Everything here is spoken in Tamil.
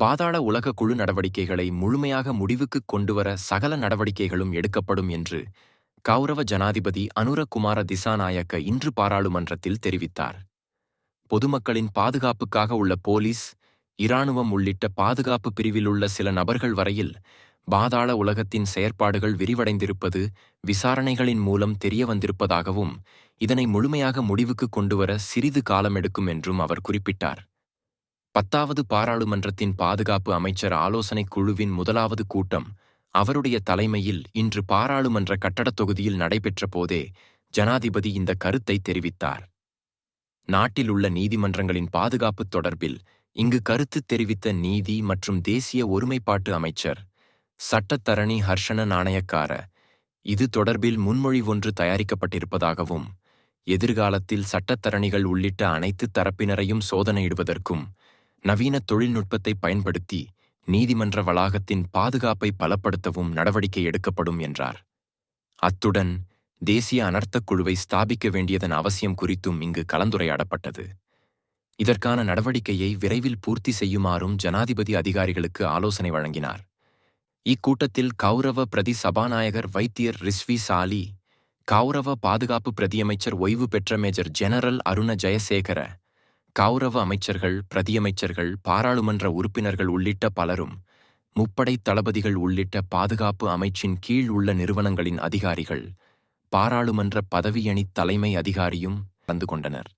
பாதாள உலக குழு நடவடிக்கைகளை முழுமையாக முடிவுக்கு கொண்டுவர சகல நடவடிக்கைகளும் எடுக்கப்படும் என்று கௌரவ ஜனாதிபதி அனுரகுமார திசாநாயக்க இன்று பாராளுமன்றத்தில் தெரிவித்தார். பொதுமக்களின் பாதுகாப்புக்காக உள்ள போலீஸ் இராணுவம் உள்ளிட்ட பாதுகாப்பு பிரிவிலுள்ள சில நபர்கள் வரையில் பாதாள உலகத்தின் செயற்பாடுகள் விரிவடைந்திருப்பது விசாரணைகளின் மூலம் தெரிய வந்திருப்பதாகவும் இதனை முழுமையாக முடிவுக்கு கொண்டுவர சிறிது காலம் எடுக்கும் என்றும் அவர் குறிப்பிட்டார். பத்தாவது பாராளுமன்றத்தின் பாதுகாப்பு அமைச்சர் ஆலோசனைக் குழுவின் முதலாவது கூட்டம் அவருடைய தலைமையில் இன்று பாராளுமன்ற கட்டடத் தொகுதியில் நடைபெற்ற போதே ஜனாதிபதி இந்த கருத்தை தெரிவித்தார். நாட்டில் உள்ள நீதிமன்றங்களின் பாதுகாப்பு தொடர்பில் இங்கு கருத்து தெரிவித்த நீதி மற்றும் தேசிய ஒருமைப்பாட்டு அமைச்சர் சட்டத்தரணி ஹர்ஷன நாணயக்கார இது தொடர்பில் முன்மொழிவொன்று தயாரிக்கப்பட்டிருப்பதாகவும் எதிர்காலத்தில் சட்டத்தரணிகள் உள்ளிட்ட அனைத்து தரப்பினரையும் சோதனையிடுவதற்கும் நவீன தொழில்நுட்பத்தை பயன்படுத்தி நீதிமன்ற வளாகத்தின் பாதுகாப்பை பலப்படுத்தவும் நடவடிக்கை எடுக்கப்படும் என்றார். அத்துடன் தேசிய அனர்த்தக் குழுவை ஸ்தாபிக்க வேண்டியதன் அவசியம் குறித்தும் இங்கு கலந்துரையாடப்பட்டது. இதற்கான நடவடிக்கையை விரைவில் பூர்த்தி செய்யுமாறும் ஜனாதிபதி அதிகாரிகளுக்கு ஆலோசனை வழங்கினார். இக்கூட்டத்தில் கௌரவ பிரதி சபாநாயகர் வைத்தியர் ரிஸ்வி சாலி கௌரவ பாதுகாப்பு பிரதியமைச்சர் ஓய்வு பெற்ற மேஜர் ஜெனரல் அருண ஜெயசேகர கௌரவ அமைச்சர்கள் பிரதியமைச்சர்கள் பாராளுமன்ற உறுப்பினர்கள் உள்ளிட்ட பலரும் முப்படை தளபதிகள் உள்ளிட்ட பாதுகாப்பு அமைச்சின் கீழ் உள்ள நிறுவனங்களின் அதிகாரிகள் பாராளுமன்ற பதவியணி தலைமை அதிகாரியும் கலந்து கொண்டனர்.